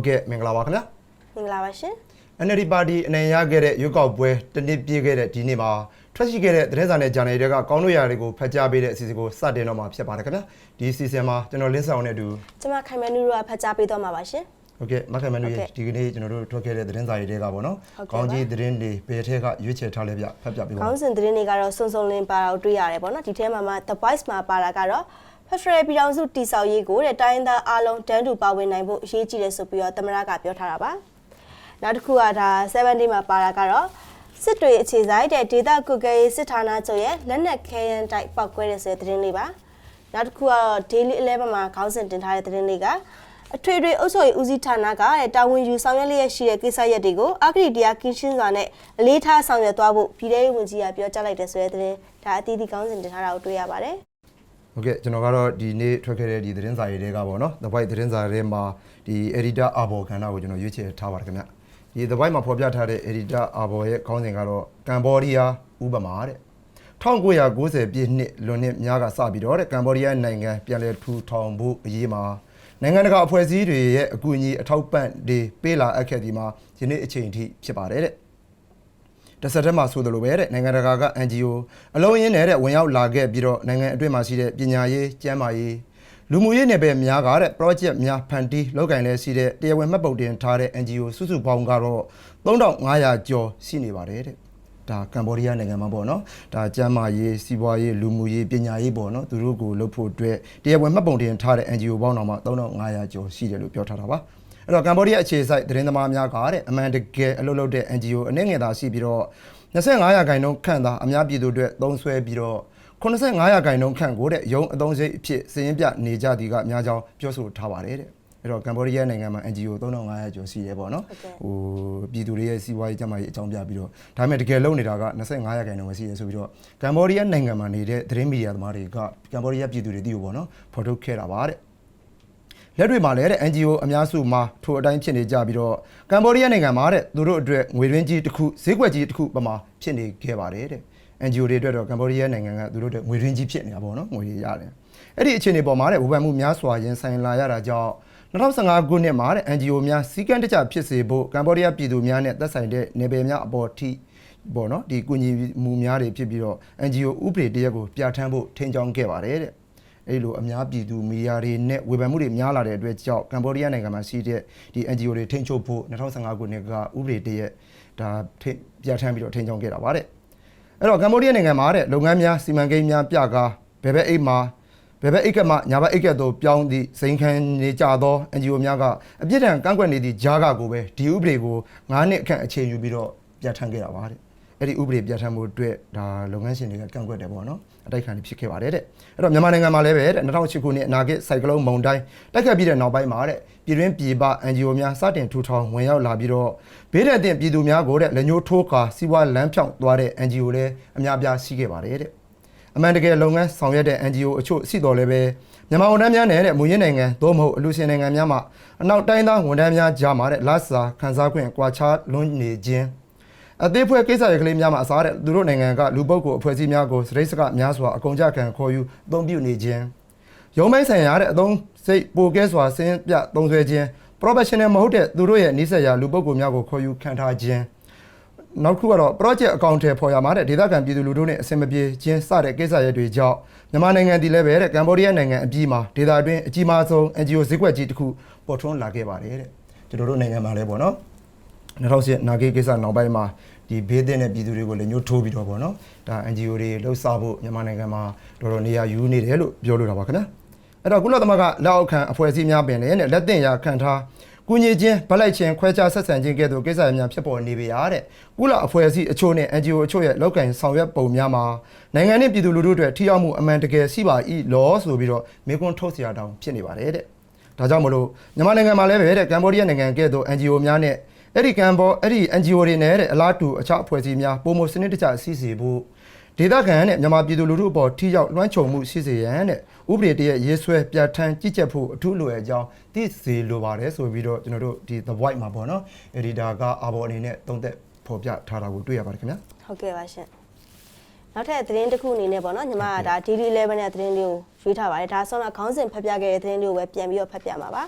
ဟုတ်ကဲ့မင်္ဂလာပါခင်ဗျာမင်္ဂလာပါရှင် NLD ပါတီအနိုင်ရခဲ့တဲ့ရွေးကောက်ပွဲတစ်နှစ်ပြည့်ခဲ့တဲ့ဒီနေ့မှာထွက်ရှိခဲ့တဲ့သတင်းစာနဲ့ဂျာနယ်တွေကကောင်းလို့ရာတွေကိုဖတ်ကြားပေးတဲ့အစီအစဉ်ကိုစတင်တော့မှာဖြစ်ပါတယ်ခင်ဗျာဒီအစီအစဉ်မှာကျွန်တော်လင်းဆောင်နဲ့အတူကျွန်မခိုင်မနူတို့ကဖတ်ကြားပေးတော့မှာပါရှင်ဟုတ်ကဲ့မခင်မန်တို့ရဲ့ဒီကနေ့ကျွန်တော်တို့ထွက်ခဲ့တဲ့သတင်းစာတွေကပေါ့နော်ဟုတ်ကဲ့ပါကောင်းကြီးသတင်းတွေဘယ်ထက်ကရွေးချယ်ထားလဲဗျဖတ်ပြပေးပါခေါင်းစဉ်သတင်းတွေကတော့စုံစုံလင်းပါတော့တွေ့ရတယ်ပေါ့နော်ဒီထဲမှာမှ The Voice မှာပါတာကတော့ Federal ပြည်ထောင်စုတည်ဆောက်ရေးကိုတဲ့တိုင်းရင်းသားအားလုံးတန်းတူပါဝင်နိုင်ဖို့အရေးကြီးတယ်ဆိုပြီးတော့သမရကပြောထားတာပါနောက်တစ်ခုကဒါ70မှာပါတာကတော့စစ်တွေအခြေဆိုင်တဲ့ဒေတာကုကဲစစ်ဌာနချုပ်ရဲ့လက်နက်ခဲယမ်းတိုက်ပောက်ကွဲတဲ့ဆိုတဲ့သတင်းလေးပါနောက်တစ်ခုကတော့ Daily 11မှာခေါင်းစဉ်တင်ထားတဲ့သတင်းလေးကအထွေထွေအုပ်ချုပ်ရေးဦးစီးဌာနကတဲ့တာဝန်ယူဆောင်ရွက်လျက်ရှိတဲ့ကိစ္စရပ်တွေကိုအဂရိတရားကင်းရှင်းစွာနဲ့အလေးထားဆောင်ရွက်သွားဖို့ပြည်ထောင်ဝန်ကြီးကပြောကြားလိုက်တဲ့ဆိုတဲ့သတင်းဒါအသီးသီးခေါင်းစဉ်တင်ထားတာကိုတွေ့ရပါတယ် ဟုတ်ကဲ့ကျွန်တော်ကတော့ဒီနေ့ထွက်ခဲ့တဲ့ဒီသတင်းစာတွေကပေါ့နော် The White သတင်းစာတွေမှာဒီ editor Arbor ခန္ဓာကိုကျွန်တော်ရွေးချယ်ထားပါတယ်ခင်ဗျဒီ The White မှာဖော်ပြထားတဲ့ editor Arbor ရဲ့ခေါင်းစဉ်ကတော့ကမ်ဘောဒီးယားဥပမာတဲ့1990ပြည့်နှစ်လွန်နှစ်များကစပြီးတော့တဲ့ကမ်ဘောဒီးယားနိုင်ငံပြန်လည်ထူထောင်ဖို့အရေးမှာနိုင်ငံတကာအဖွဲ့အစည်းတွေရဲ့အကူအညီအထောက်ပံ့တွေပေးလာအပ်ခဲ့ဒီမှာယနေ့အချိန်အထိဖြစ်ပါတယ်တဲ့ တစ်ဆက်တည်းမှာဆိုသလိုပဲတဲ့နိုင်ငံတကာက NGO အလုံးရင်းနဲ့တဲ့ဝင်ရောက်လာခဲ့ပြီးတော့နိုင်ငံအတွင်းမှာရှိတဲ့ပညာရေးကျန်းမာရေးလူမှုရေးနယ်ပယ်များကတဲ့ project များဖန်တီးလုပ်ကင်လဲရှိတဲ့တရားဝင်မှတ်ပုံတင်ထားတဲ့ NGO စုစုပေါင်းကတော့3500ကျော်ရှိနေပါတယ်တဲ့ ဒါကမ်ဘောဒီးယားနိုင်ငံမှာပေါ့နော်ဒါကျန်းမာရေးစီးပွားရေးလူမှုရေးပညာရေးပေါ့နော်သူတို့ကိုလုပ်ဖို့အတွက်တရားဝင်မှတ်ပုံတင်ထားတဲ့ NGO ပေါင်းတော့မှ3500ကျော်ရှိတယ်လို့ပြောထားတာပါအဲ့တော့ကမ်ဘောဒီးယားအခြေစိုက်သတင်းသမားများကတဲ့အမှန်တကယ်အလုပ်လုပ်တဲ့ NGO အနေငယ်သာရှိပြီးတော့25ရာခိုင်နှုန်းခန့်သာအများပြည်သူအတွက်သုံးစွဲပြီးတော့85ရာခိုင်နှုန်းခန့်ကိုတဲ့ရုံးအသုံးစရိတ်အဖြစ်စီရင်ပြနေကြသည်ကအများကြောင်းပြောဆိုထားပါတယ်တဲ့ အဲ့တော့ကမ်ဘောဒီးယားနိုင်ငံမှာ NGO 3500ကျော်ရှိတယ်ပေါ့နော်ဟိုပြည်သူတွေရဲ့စီးပွားရေးကျန်းမာရေးအကြောင်းပြပြီးတော့ဒါပေမဲ့တကယ်လုပ်နေတာက25ရာခိုင်နှုန်းပဲရှိတယ်ဆိုပြီးတော့ကမ်ဘောဒီးယားနိုင်ငံမှာနေတဲ့သတင်းမီဒီယာသမားတွေကကမ်ဘောဒီးယားပြည်သူတွေတည်ကိုပေါ့နော်ဖော်ထုတ်ခဲ့တာပါတဲ့လက်တွေမှာလည်းတဲ့ NGO အများစုမှာထိုအတိုင်းဖြစ်နေကြပြီးတော့ကမ်ဘောဒီးယားနိုင်ငံမှာတဲ့သူတို့အတွက်ငွေရင်းကြီးတစ်ခုဈေးကွက်ကြီးတစ်ခုပမာဖြစ်နေခဲ့ပါတယ်တဲ့ NGO တွေအတွက်တော့ကမ်ဘောဒီးယားနိုင်ငံကသူတို့အတွက်ငွေရင်းကြီးဖြစ်နေတာပေါ့နော်ငွေရရတယ်အဲ့ဒီအခြေအနေပေါ်မှာတဲ့ဝေဖန်မှုများစွာရင်ဆိုင်လာရတာကြောင့် 2015ခုနှစ်မှာတဲ့ NGO များစီကံတကျဖြစ်စေဖို့ကမ်ဘောဒီးယားပြည်သူများနဲ့သက်ဆိုင်တဲ့နေပယ်များအပေါ်ထိပေါ့နော်ဒီကုညီမှုများတွေဖြစ်ပြီးတော့ NGO ဥပဒေတရက်ကိုပြဋ္ဌာန်းဖို့ထင်ကြောင်းခဲ့ပါတယ်တဲ့အဲ့လိုအများပြည်သူမီဒီယာတွေနဲ့ဝေဖန်မှုတွေများလာတဲ့အတွက်ကြောင့်ကမ်ဘောဒီးယားနိုင်ငံမှာရှိတဲ့ဒီ NGO တွေထိန်းချုပ်ဖို့2015ခုနှစ်ကဥပဒေတရက်ဒါထိပြဋ္ဌာန်းပြီးတော့ထိန်းချုပ်ခဲ့တာပါတဲ့အဲ့တော့ကမ်ဘောဒီးယားနိုင်ငံမှာတဲ့လုပ်ငန်းများစီမံကိန်းများပြကားဘယ်ဘက်အိတ်မှာ ဘယ်ဘက်အိတ်ကမှညာဘက်အိတ်ကသို့ပြောင်းသည့်စိန်ခံနေကြသော NGO များကအပြစ်ဒဏ်ကန့်ကွက်နေသည့်ဂျားကကိုပဲဒီဥပဒေကို9နှစ်အခန့်အခြေယူပြီးတော့ပြဋ္ဌာန်းခဲ့တာပါတဲ့အဲ့ဒီဥပဒေပြဋ္ဌာန်းမှုအတွက်ဒါလုပ်ငန်းရှင်တွေကကန့်ကွက်တယ်ပေါ့နော်အတိုက်ခံတွေဖြစ်ခဲ့ပါတယ်တဲ့အဲ့တော့မြန်မာနိုင်ငံမှာလည်းပဲတဲ့2008ခုနှစ်အနာဂတ်စိုက်ကလုန်းမုန်တိုင်းတိုက်ခတ်ပြီးတဲ့နောက်ပိုင်းမှာတဲ့ပြည်တွင်းပြည်ပ NGO များစတင်ထူထောင်ဝင်ရောက်လာပြီးတော့ဘေးဒဏ်တင်ပြည်သူများကိုတဲ့လက်ညှိုးထိုးကာစီးပွားလမ်းဖြောင်းသွားတဲ့ NGO လည်းအများပြားရှိခဲ့ပါတယ်တဲ့ အမှန်တကယ်လုပ်ငန်းဆောင်ရွက်တဲ့ NGO အချို့ရှိတော်လည်းပဲမြန်မာဝန်ထမ်းများနဲ့တဲ့မူရင်းနိုင်ငံသို့မဟုတ်အလူရှင်နိုင်ငံများမှာအနောက်တိုင်းသားဝန်ထမ်းများကြားမှာတဲ့လစာခန်းစားခွင့်ကွာခြားလွန်းနေခြင်းအသေးဖွဲကိစ္စရကလေးများမှာအစားတဲ့သူတို့နိုင်ငံကလူပုဂ္ဂိုလ်အဖွဲ့အစည်းများကိုစရိတ်စကများစွာအကုန်ကြခံခေါ်ယူအသုံးပြုနေခြင်းရုံးမိုင်းဆိုင်ရာတဲ့အသုံးစိတ်ပိုကဲစွာဆင်းပြသုံးဆွဲခြင်း professional မဟုတ်တဲ့သူတို့ရဲ့နှိစက်ရာလူပုဂ္ဂိုလ်များကိုခေါ်ယူခံထားခြင်း နောက်တစ်ခုကတော့ project အကောင့်ထဲပေါ်ရမှာတဲ့ဒေသခံပြည်သူလူထုနဲ့အဆင်မပြေခြင်းစတဲ့ကိစ္စရပ်တွေကြောင့်မြန်မာနိုင်ငံတည်လည်းပဲတဲ့ကမ်ဘောဒီးယားနိုင်ငံအပြီးမှာဒေသအတွင်းအကြီးမားဆုံး NGO ဈေးကွက်ကြီးတစ်ခုပေါ်ထွန်းလာခဲ့ပါတယ်တဲ့ကျွန်တော်တို့နိုင်ငံမှာလည်းပေါ့နော်2008နာဂိတ်ကိစ္စနောက်ပိုင်းမှာဒီဘေးသင့်တဲ့ပြည်သူတွေကိုလည်းညှို့ထိုးပြီးတော့ပေါ့နော်ဒါ NGO တွေလှုပ်ရှားဖို့မြန်မာနိုင်ငံမှာတော်တော်နေရာယူနေတယ်လို့ပြောလို့တာပါခင်ဗျာအဲ့တော့ကုလသမဂ္ဂလက်အောက်ခံအဖွဲ့အစည်းများပင်လည်းနဲ့လက်တင်ရာခံထား ကုညီချင်းဗလိုက်ချင်းခွဲခြားဆက်ဆံခြင်းကဲ့သို့ကိစ္စများဖြစ်ပေါ်နေပေရတဲ့ကုလအဖွဲ့အစည်းအချို့နဲ့ NGO အချို့ရဲ့လောက်ကင်ဆောင်ရွက်ပုံများမှာနိုင်ငံနဲ့ပြည်သူလူထုတွေထိရောက်မှုအမှန်တကယ်ရှိပါ၏လောဆိုပြီးတော့မေကွန်းထုတ်เสียတောင်ဖြစ်နေပါတယ်တဲ့ ဒါကြောင့်မလို့မြန်မာနိုင်ငံမှာလည်းပဲတဲ့ကမ်ဘောဒီးယားနိုင်ငံကဲ့သို့ NGO များနဲ့အဲ့ဒီကမ်ဘောအဲ့ဒီ NGO တွေနဲ့တဲ့အလားတူအခြားအဖွဲ့အစည်းများပုံမစနစ်တကျစီစီဖို့ဒေသခံနဲ့မြန်မာပြည်သူလူထုအပေါ်ထိရောက်လွှမ်းခြုံမှုရှိစေရန်တဲ့ ဥပဒေတရရေးဆွဲပြဋ္ဌာန်းကြည့်ချက်ဖို့အထူးလိုအပ်ကြောင်းသိစေလိုပါတယ်ဆိုပြီးတော့ကျွန်တော်တို့ဒီ The Voice မှာပေါ့နော် editor ကအာဘော်အနေနဲ့သုံးသက်ဖော်ပြထားတာကိုတွေ့ရပါတယ်ခင်ဗျာဟုတ်ကဲ့ပါရှင်နောက်ထပ်သတင်းတစ်ခုအနေနဲ့ပေါ့နော်ညီမကဒါ Daily 11ရဲ့သတင်းလေးကိုရွေးထားပါတယ်ဒါဆိုတော့ခေါင်းစဉ်ဖတ်ပြခဲ့တဲ့သတင်းလေးကိုပဲပြန်ပြီးတော့ဖတ်ပြမှာပါက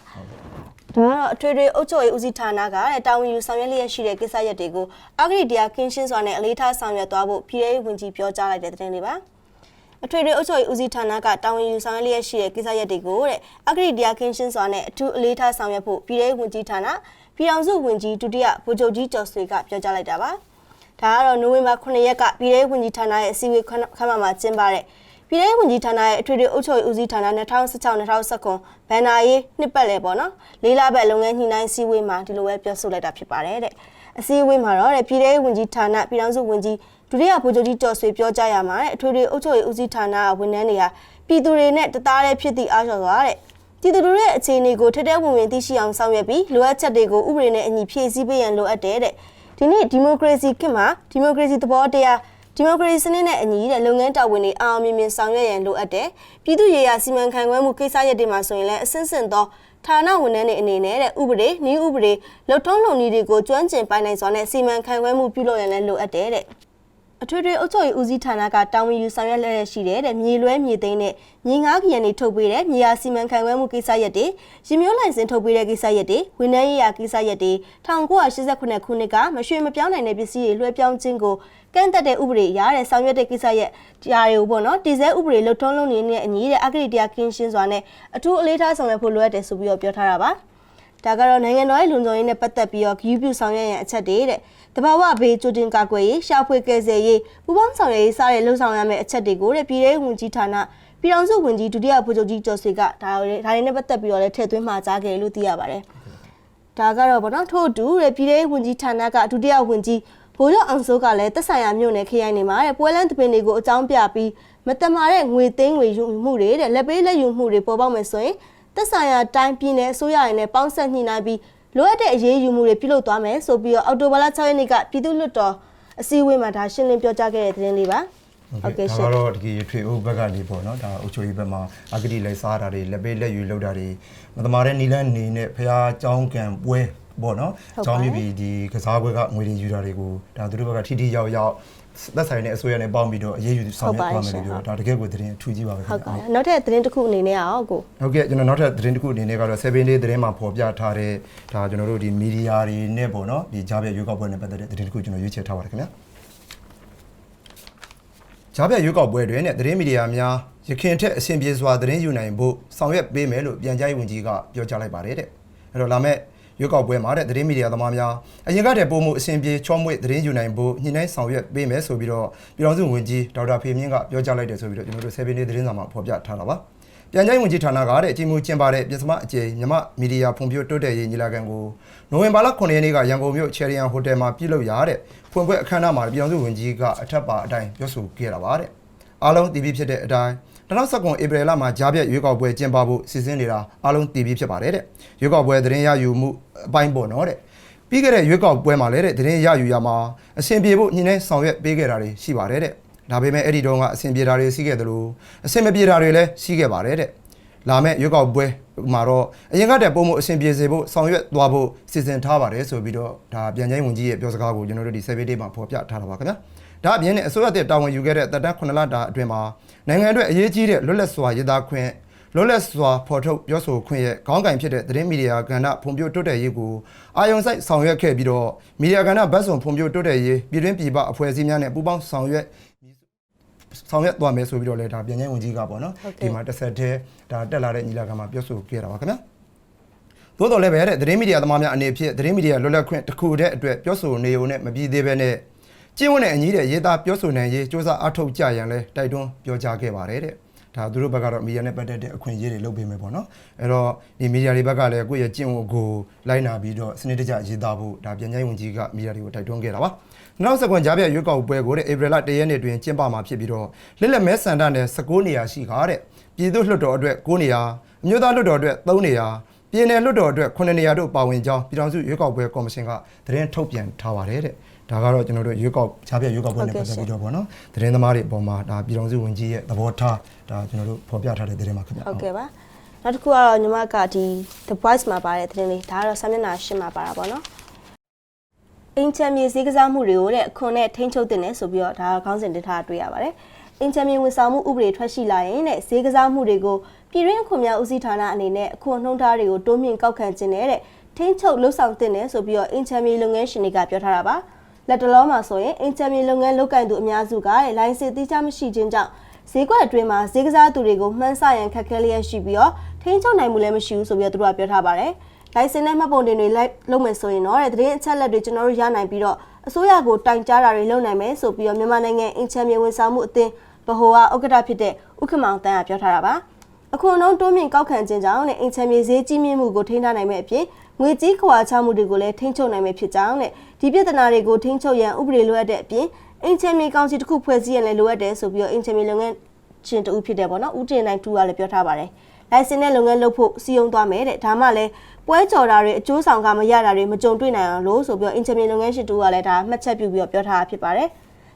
တော့အထွေထွေအုပ်ချုပ်ရေးဦးစီးဌာနကတဲ့တာဝန်ယူဆောင်ရွက်လျက်ရှိတဲ့ကိစ္စရပ်တွေကိုအဂရိတရားကင်းရှင်းစွာနဲ့အလေးထားဆောင်ရွက်သွားဖို့ပြည်ထောင်ဝင်ကြီးပြောကြားလိုက်တဲ့သတင်းလေးပါ အထွေထွေအုပ်ချုပ်ရေးဦးစီးဌာနကတာဝန်ယူဆောင်ရွက်လျက်ရှိတဲ့ကိစ္စရပ်တွေကိုတဲ့အဂရိတရားကင်းရှင်းစွာနဲ့အထူးအလေးထားဆောင်ရွက်ဖို့ပြည်ထောင်ဝင်ကြီးဌာနပြည်ထောင်စုဝင်ကြီးဒုတိယဗိုလ်ချုပ်ကြီးကျော်ဆွေကပြောကြားလိုက်တာပါဒါကတော့နိုဝင်ဘာ9ရက်ကပြည်ထောင်ဝင်ကြီးဌာနရဲ့အစည်းအဝေးခမ်းမမှာကျင်းပတဲ့ပြည်ထောင်ဝင်ကြီးဌာနရဲ့အထွေထွေအုပ်ချုပ်ရေးဦးစီးဌာန2016-2019ဘန်နာရေးနှစ်ပတ်လည်ပေါ့နော်လေးလပတ်လုပ်ငန်းညှိနှိုင်းစည်းဝေးမှာဒီလိုပဲပြောဆိုလိုက်တာဖြစ်ပါတယ်တဲ့အစည်းအဝေးမှာတော့တဲ့ပြည်ထောင်ဝင်ကြီးဌာနပြည်ထောင်စုဝင်ကြီး ဒုတိယဗိုလ်ချုပ်ကြီးကျော်ဆွေပြောကြားရမှာတဲ့အထွေထွေအုပ်ချုပ်ရေးဦးစီးဌာနဝန်ထမ်းတွေကပြည်သူတွေနဲ့တသားတည်းဖြစ်သည့်အားလျော်စွာတဲ့ပြည်သူတွေရဲ့အခြေအနေကိုထက်တဲ့ဝင်ဝင်သိရှိအောင်ဆောင်ရွက်ပြီးလိုအပ်ချက်တွေကိုဥပဒေနဲ့အညီဖြည့်ဆည်းပေးရန်လိုအပ်တယ်တဲ့ဒီနေ့ဒီမိုကရေစီခေတ်မှာဒီမိုကရေစီသဘောတရားဒီမိုကရေစီစနစ်နဲ့အညီတဲ့လုပ်ငန်းတာဝန်တွေအောင်မြင်မြင်ဆောင်ရွက်ရန်လိုအပ်တယ်။ပြည်သူ့ရေရာစီမံခန့်ခွဲမှုကိစ္စရပ်တွေမှာဆိုရင်လည်းအဆင့်ဆင့်သောဌာနဝန်ထမ်းတွေအနေနဲ့တဲ့ဥပဒေနည်းဥပဒေလုံထုံးလုံနည်းတွေကိုကျွမ်းကျင်ပိုင်နိုင်စွာနဲ့စီမံခန့်ခွဲမှုပြုလုပ်ရန်လည်းလိုအပ်တယ်တဲ့ အထွေထွေအုပ်ချုပ်ရေးဦးစီးဌာနကတာဝန်ယူဆောင်ရွက်လျက်ရှိတဲ့တဲ့မြေလွဲမြေသိမ်းတဲ့မြေငါးခရံတွေထုတ်ပေးတဲ့မြေယာစီမံခန့်ခွဲမှုကိစ္စရပ်တွေရင်မျိုးလိုင်စင်ထုတ်ပေးတဲ့ကိစ္စရပ်တွေဝန်ထမ်းရေးရာကိစ္စရပ်တွေ1989ခုနှစ်ကမရွှေမပြောင်းနိုင်တဲ့ပစ္စည်းတွေလွှဲပြောင်းခြင်းကိုကန့်သက်တဲ့ဥပဒေရတဲ့ဆောင်ရွက်တဲ့ကိစ္စရပ်တရားတွေကိုပေါ့နော်တည်ဆဲဥပဒေလွတ်ထုံးလုံးနေနဲ့အညီတဲ့အဂရိတရားကင်းရှင်းစွာနဲ့အထူးအလေးထားဆောင်ရွက်ဖို့လိုအပ်တယ်ဆိုပြီးတော့ပြောထားတာပါ ဒါကတော့နိုင်ငံတော်ရဲ့လုံခြုံရေးနဲ့ပတ်သက်ပြီးတော့ဂရုပြုဆောင်ရွက်ရန်အချက်တွေတဲ့တဘာဝဘေးကြိုတင်ကာကွယ်ရေးရှာဖွေကယ်ဆယ်ရေးပူးပေါင်းဆောင်ရွက်ရေးစတဲ့လှုပ်ဆောင်ရမယ့်အချက်တွေကိုတဲ့ပြည်ထောင်ဝင်ကြီးဌာနပြည်ထောင်စုဝင်ကြီးဒုတိယဗိုလ်ချုပ်ကြီးကျော်ဆွေကဒါဒါတွေနဲ့ပတ်သက်ပြီးတော့လည်းထည့်သွင်းမှာကြားခဲ့လို့သိရပါတယ်ဒါကတော့ဗောနော်ထို့အတူတဲ့ပြည်ထောင်ဝင်ကြီးဌာနကဒုတိယဝင်ကြီးဘိုးကျော်အောင်စိုးကလည်းသက်ဆိုင်ရာမြို့နယ်ခရိုင်တွေမှာတဲ့ပွဲလန်းတပင်တွေကိုအကြောင်းပြပြီးမတမာတဲ့ငွေသိန်းငွေယူမှုတွေတဲ့လက်ပေးလက်ယူမှုတွေပေါ်ပေါက်မယ်ဆိုရင် သက်ဆိုင်ရာတိုင်းပြည်နယ်အစိုးရတွေနဲ့ပေါင်းဆက်ညှိနှိုင်းပြီးလိုအပ်တဲ့အရေးယူမှုတွေပြုလုပ်သွားမယ်ဆိုပြီးတော့အော်တိုဘာလ6ရက်နေ့ကပြည်သူ့လွှတ်တော်အစည်းအဝေးမှာဒါရှင်းလင်းပြောကြားခဲ့တဲ့သတင်းလေးပါဟုတ်ကဲ့ရှ ဒါ င် ကတော့ဒီထွေအုပ်ဘက်ကနေပေါ့နော်ဒါအုပ်ချုပ်ရေးဘက်မှာအဂတိလိုက်စားတာတွေလက်ပေးလက်ယူလုပ်တာတွေမတမာတဲ့နီလန်းနေနဲ့ဖះเจ้าကံပွဲ ပေါ့နော်ကျောင်းပြပြီးဒီကစားကွက်ကငွေတွေယူတာတွေကိုဒါသူတို့ဘက်ကထိထိရောက်ရောက်သက်ဆိုင်တဲ့အစိုးရနဲ့ပေါင်းပြီးတော့အရေးယူဆောင်ရွက်သွားမယ်လို့ပြောတာဒါတကယ်ကိုသတင်းအထူးကြီးပါပဲဟုတ်ကဲ့နောက်ထပ်သတင်းတစ်ခုအနေနဲ့ရောကိုဟုတ်ကဲ့ကျွန်တော်နောက်ထပ်သတင်းတစ်ခုအနေနဲ့ကတော့7 day သတင်းမှာဖော်ပြထားတဲ့ဒါကျွန်တော်တို့ဒီမီဒီယာတွေနဲ့ပေါ့နော်ဒီကြားပြရွေးကောက်ပွဲနဲ့ပတ်သက်တဲ့သတင်းတစ်ခုကျွန်တော်ရွေးချယ်ထားပါတယ်ခင်ဗျာကြားပြရွေးကောက်ပွဲတွင်တဲ့သတင်းမီဒီယာများရခင်ထက်အဆင်ပြေစွာသတင်းယူနိုင်ဖို့ဆောင်ရွက်ပေးမယ်လို့ပြန်ကြားရေးဝန်ကြီးကပြောကြားလိုက်ပါတယ်တဲ့အဲ့တော့လာမယ့် ရွေးကောက်ပွဲမှာတဲ့သတင်းမီဒီယာသမားများအရင်ကတည်းကပုံမှုအဆင်ပြေချောမွေ့သတင်းယူနိုင်ဖို့ညှိနှိုင်းဆောင်ရွက်ပေးမယ်ဆိုပြီးတော့ပြည်တော်စုဝန်ကြီးဒေါက်တာဖေမြင့်ကပြောကြားလိုက်တယ်ဆိုပြီးတော့ကျွန်တော်တို့ 7 day သတင်းစာမှာဖော်ပြထားတာပါပြန်ကြားရေးဝန်ကြီးဌာနကတဲ့အကြီးအမှုကျင်းပတဲ့ပြည်စမအကျယ်မြမမီဒီယာဖွံ့ဖြိုးတိုးတက်ရေးညီလာခံကိုနိုဝင်ဘာလ9ရက်နေ့ကရန်ကုန်မြို့ချယ်ရီယန်ဟိုတယ်မှာပြုလုပ်ရတဲ့ဖွင့်ပွဲအခမ်းအနားမှာပြည်တော်စုဝန်ကြီးကအထက်ပါအတိုင်းပြောဆိုခဲ့တာပါတဲ့အားလုံးတည်ပြီးဖြစ်တဲ့အတိုင်း 2019ဧပြီလမှာကြားပြတ်ရွေးကောက်ပွဲကျင်းပဖို့စီစဉ်နေတာအားလုံးတည်ပြီးဖြစ်ပါတယ်တဲ့ရွေးကောက်ပွဲသတင်းရယူမှုအပိုင်းပေါ်တော့တဲ့ပြီးခဲ့တဲ့ရွေးကောက်ပွဲမှာလည်းတဲ့သတင်းရယူရမှာအဆင်ပြေဖို့ညှိနှိုင်းဆောင်ရွက်ပေးခဲ့တာတွေရှိပါတယ်တဲ့ဒါပေမဲ့အဲ့ဒီတုန်းကအဆင်ပြေတာတွေရှိခဲ့တယ်လို့အဆင်မပြေတာတွေလည်းရှိခဲ့ပါတယ်တဲ့လာမဲ့ရွေးကောက်ပွဲမှာတော့အရင်ကတည်းကပုံမှုအဆင်ပြေစေဖို့ဆောင်ရွက်သွားဖို့စီစဉ်ထားပါတယ်ဆိုပြီးတော့ဒါပြန်ချိုင်းဝင်ကြီးရဲ့ပြောစကားကိုကျွန်တော်တို့ဒီ survey day မှာဖော်ပြထားတာပါခင်ဗျာ ဒါအပြင်နဲ့အစိုးရတဲ့တာဝန်ယူခဲ့တဲ့တပ်တန်း9လတာအတွင်းမှာနိုင်ငံအတွက်အရေးကြီးတဲ့လွတ်လပ်စွာရေးသားခွင့်လွတ်လပ်စွာဖော်ထုတ်ပြောဆိုခွင့်ရဲ့ခေါင်းကင်ဖြစ်တဲ့သတင်းမီဒီယာကဏ္ဍဖွံ့ဖြိုးတိုးတက်ရေးကိုအာယုံစိုက်ဆောင်ရွက်ခဲ့ပြီးတော့မီဒီယာကဏ္ဍဘတ်စုံဖွံ့ဖြိုးတိုးတက်ရေးပြည်တွင်းပြည်ပအဖွဲ့အစည်းများနဲ့ပူးပေါင်းဆောင်ရွက်ဆောင်ရွက်သွားမယ်ဆိုပြီးတော့လည်းဒါပြန်ကျင်းဝင်ကြီးကပေါ့နော်ဟုတ်ကဲ့ဒီမှာတစ်ဆက်တည်းဒါတက်လာတဲ့ညီလာခံမှာပြောဆိုခဲ့တာပါခင်ဗျာသို့တော်လည်းပဲတဲ့သတင်းမီဒီယာသမားများအနေဖြင့်သတင်းမီဒီယာလွတ်လပ်ခွင့်တစ်ခုတည်းအတွက်ပြောဆိုနေုံနဲ့မပြီးသေးပဲနဲ့ ကျင့်ဝတ်နဲ့အညီတဲ့ရေးသားပြောဆိုနိုင်ရေးစ조사အထောက်ကြရန်လဲတိုက်တွန်းပြောကြားခဲ့ပါတယ်တဲ့ဒါသူတို့ဘက်ကတော့မီဒီယာနဲ့ပတ်သက်တဲ့အခွင့်အရေးတွေလုပ်ပေးမယ်ပေါ့နော်အဲ့တော့ဒီမီဒီယာတွေဘက်ကလည်းကိုယ့်ရဲ့ကျင့်ဝတ်ကိုလိုက်နာပြီးတော့စနစ်တကျရေးသားဖို့ဒါပြည်ညာဝန်ကြီးကမီဒီယာတွေကိုတိုက်တွန်းခဲ့တာပါ2019ကြားပြရွေးကောက်ပွဲကိုတဲ့ဧပြီလ1ရက်နေ့တွင်ကျင်းပမှာဖြစ်ပြီးတော့လက်လက်မဲဆန္ဒနယ်19နေရာရှိခါတဲ့ပြည်သူ့လွှတ်တော်အတွက်9နေရာအမျိုးသားလွှတ်တော်အတွက်3နေရာပြည်နယ်လွှတ်တော်အတွက်9နေရာတို့ပါဝင်ကြောင်းပြည်ထောင်စုရွေးကောက်ပွဲကော်မရှင်ကသတင်းထုတ်ပြန်ထားပါတယ်တဲ့ ဒါကတော့ကျွန်တော်တို့ရွေးကောက်ကြားပြရွေးကောက်ပွဲနဲ့ပတ်သက်ပြီးတော့ပေါ့နော်သတင်းသမားတွေအပေါ်မှာဒါပြည်ထောင်စုဝန်ကြီးရဲ့သဘောထားဒါကျွန်တော်တို့ဖော်ပြထားတဲ့သတင်းပါခင်ဗျာဟုတ်ကဲ့ပါနောက်တစ်ခုကတော့ညီမကဒီ The Voice မှာပါတဲ့သတင်းလေးဒါကတော့စာမျက်နှာရှင်းမှာပါတာပေါ့နော်အင်ချမ်မြေဈေးကစားမှုတွေကိုတဲ့အခွန်နဲ့ထိန်းချုပ်တင်နေဆိုပြီးတော့ဒါကခေါင်းစဉ်တင်ထားတာတွေ့ရပါတယ်အင်ချမ်မြေဝန်ဆောင်မှုဥပဒေထွက်ရှိလာရင်တဲ့ဈေးကစားမှုတွေကိုပြည်တွင်းအခွန်များဦးစီးဌာနအနေနဲ့အခွန်နှုံးထားတွေကိုတိုးမြင့်ကောက်ခံခြင်းနဲ့တဲ့ထိန်းချုပ်လှုပ်ဆောင်တင်တယ်ဆိုပြီးတော့အင်ချမ်မီလုပ်ငန်းရှင်တွေကပြောထားတာပါ လက်တလုံးမှာဆိုရင်အင်ချမ်မီလုပ်ငန်းလုပ်ကင်သူအများစုကတဲ့လိုင်စင်တိကျမရှိခြင်းကြောင့်ဈေးကွက်အတွင်းမှာဈေးကစားသူတွေကိုမှန်းဆရန်ခက်ခဲလျက်ရှိပြီးတော့ထိန်းချုပ်နိုင်မှုလည်းမရှိဘူးဆိုပြီးတော့သူတို့ကပြောထားပါတယ်လိုင်စင်နဲ့မှတ်ပုံတင်တွေလိုက်လုပ်မယ်ဆိုရင်တော့တဲ့သတင်းအချက်အလက်တွေကျွန်တော်တို့ရနိုင်ပြီးတော့အစိုးရကိုတိုင်ကြားတာတွေလုပ်နိုင်မယ်ဆိုပြီးတော့မြန်မာနိုင်ငံအင်ချမ်မီဝန်ဆောင်မှုအသင်းဗဟိုကဥက္ကဋ္ဌဖြစ်တဲ့ဥက္ကမောင်တန်းကပြောထားတာပါအခုနောက်တိုးမြင့်ကောက်ခံခြင်းကြောင့်နဲ့အင်ချမ်းမြေဈေးကြီးမြင့်မှုကိုထိန်းထားနိုင်မယ့်အပြင် ငွေကြီးခွာချမှုတွေကိုလည်းထိန်းချုပ်နိုင်မယ့်ဖြစ်ကြောင်းနဲ့ဒီပြဿနာတွေကိုထိန်းချုပ်ရန်ဥပဒေလိုအပ်တဲ့အပြင်အင်ချမ်းမြေကောင်စီတစ်ခုဖွဲ့စည်းရန်လည်းလိုအပ်တယ်ဆိုပြီးတော့အင်ချမ်းမြေလုပ်ငန်းရှင်တူဖြစ်တယ်ပေါ့နော်ဦးတင်နိုင်တူကလည်းပြောထားပါတယ်လိုင်စင်နဲ့လုပ်ငန်းလုပ်ဖို့စီယုံသွားမယ်တဲ့ဒါမှလည်းပွဲကြော်တာတွေအကျိုးဆောင်ကမရတာတွေမကြုံတွေ့နိုင်အောင်လို့ဆိုပြီးတော့အင်ချမ်းမြေလုပ်ငန်းရှင်တူကလည်းဒါမှတ်ချက်ပြုပြီးတော့ပြောထားတာဖြစ်ပါတယ်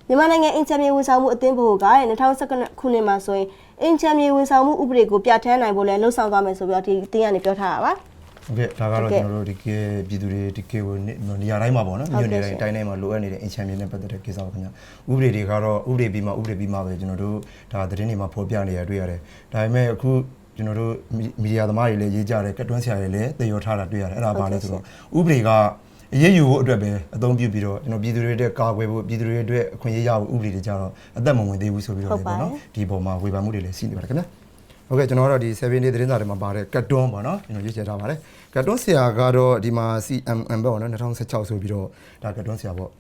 မြန်မာနိုင်ငံအင်ချမ်မြေဝန်ဆောင်မှုအသင်းဗဟိုက2019ခုနှစ်မှာဆိုရင်အင်ချမ်မြေဝန်ဆောင်မှုဥပဒေကိုပြဋ္ဌာန်းနိုင်ဖို့လည်းလှုံ့ဆော်သွားမယ်ဆိုပြီးတော့ဒီအသင်းကနေပြောထားတာပါ ဟုတ်ကဲ့ဒါကတော့ကျွန်တော်တို့ဒီကေပြည်သူတွေဒီကေကိုနေရာတိုင်းမှာပေါ့နော်ဟုတ်မြို့ကဲ့နယ်ရှင်တိုင်းတိုင်းတိုင်းမှာလိုအပ်နေတဲ့အင်ချမ်ပီယံနဲ့ပတ်သက်တဲ့ကိစ္စပါခင်ဗျဥပဒေတွေကတော့ဥပဒေပြီးမှဥပဒေပြီးမှပဲကျွန်တော်တို့ဒါသတင်းတွေမှာဖော်ပြနေရတွေ့ရတယ်ဒါပေမဲ့အခုကျွန်တော်တို့မီဒီယာသမားတွေလည်းရေးကြတယ်ကတ်တွန်းဆရာတွေလည်းသေရောထားတာတွေ့ရတယ်အဲ့ဒါပါလဲဆိုတော့ဥပဒေကအရေးယူဖို့အတွက်ပဲအသုံးပြုပြီးတော့ကျွန်တော်ပြည်သူတွေအတွက်ကာကွယ်ဖို့ပြည်သူတွေအတွက်အခွင့်အရေးရဖို့ဥပဒေတွေကြတော့အသက်မဝင်သေးဘူးဆိုပြီးတော့ဟုတ်လေပါပေါ့ရဲ့နော်ဒီပုံမှာဝေဖန်မှုတွေလည်းရှိနေပါတယ်ခင်ဗျ ဟုတ်ကဲ့ကျွန်တော်တို့ဒီ7 day သတင်းစာတွေမှာပါတဲ့ကတ်တွန်းပေါ့နော်ကျွန်တော်ရွေးချယ်ထားပါတယ်ကတ်တွန်းဆရာကတော့ဒီမှာ CMM ပေါ့နော်2016ဆိုပြီးတော့ဒါကတ်တွန်းဆရာပေါ့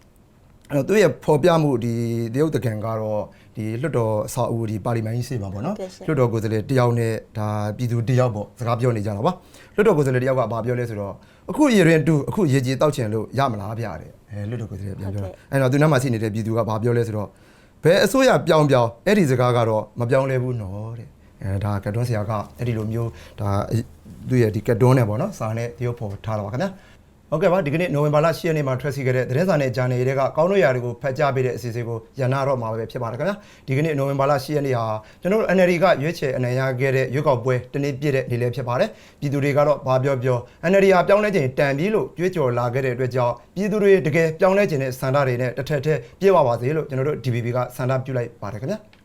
အဲ့တော့သူရဲ့ဖော်ပြမှုဒီတရုတ်တကန်ကတော့ဒီလွှတ်တော်အဆောက်အဦဒီပါလီမန်ကြီးစေပါပေါ့နော်ဟုတ်ကဲ့ရှင်လွှတ်တော်ကိုယ်စားလှယ်တယောက်နဲ့ဒါပြည်သူတယောက်ပေါ့စကားပြောနေကြတာပါလွှတ်တော်ကိုယ်စားလှယ်တယောက်ကဘာပြောလဲဆိုတော့အခုရေရင်တူအခုရေကြီးတောက်ချင်လို့ရမလားဗျတဲ့အဲလွှတ်တော်ကိုယ်စားလှယ်ပြန်ပြောတာအဲ့တော့သူနားမှာရှိနေတဲ့ပြည်သူကဘာပြောလဲဆိုတော့ဘယ်အစိုးရပြောင်းပြောင်းအဲ့ဒီစကားကတော့မပြောင်းလဲဘူးနော်တဲ့ အဲဒါကတ်တွန်းဆရာကအဲ့ဒီလိုမျိုးဒါသူ့ရဲ့ဒီကတ်တွန်းနဲ့ပေါ့နော်စာနဲ့တရုပ်ဖော်ထားတာပါခင်ဗျာဟုတ်ကဲ့ပါဒီကနေ့နိုဝင်ဘာလ10ရက်နေ့မှာထွက်စီခဲ့တဲ့သတင်းစာနဲ့ဂျာနယ်တွေကကောင်းတို့ရာတွေကိုဖတ်ကြားပေးတဲ့အစီအစဉ်ကိုရန်နာတော့မှာပဲဖြစ်ပါတယ်ခင်ဗျာဒီကနေ့နိုဝင်ဘာလ10ရက်နေ့ဟာကျွန်တော်တို့ NLD ကရွေးချယ်အနိုင်ရခဲ့တဲ့ရွေးကောက်ပွဲတနေ့ပြည့်တဲ့နေ့လည်းဖြစ်ပါတယ်ပြည်သူတွေကတော့ဘာပြောပြော NLD ဟာပြောင်းလဲခြင်းတန်ပြီးလို့ကြွေးကြော်လာခဲ့တဲ့အတွက်ကြောင့်ပြည်သူတွေတကယ်ပြောင်းလဲခြင်းတဲ့စန္ဒတွေနဲ့တစ်ထက်ထက်ပြေဝပါစေလို့ကျွန်တော်တို့ DBB ကစန္ဒပြုလိုက်ပါတယ်ခင်ဗျာ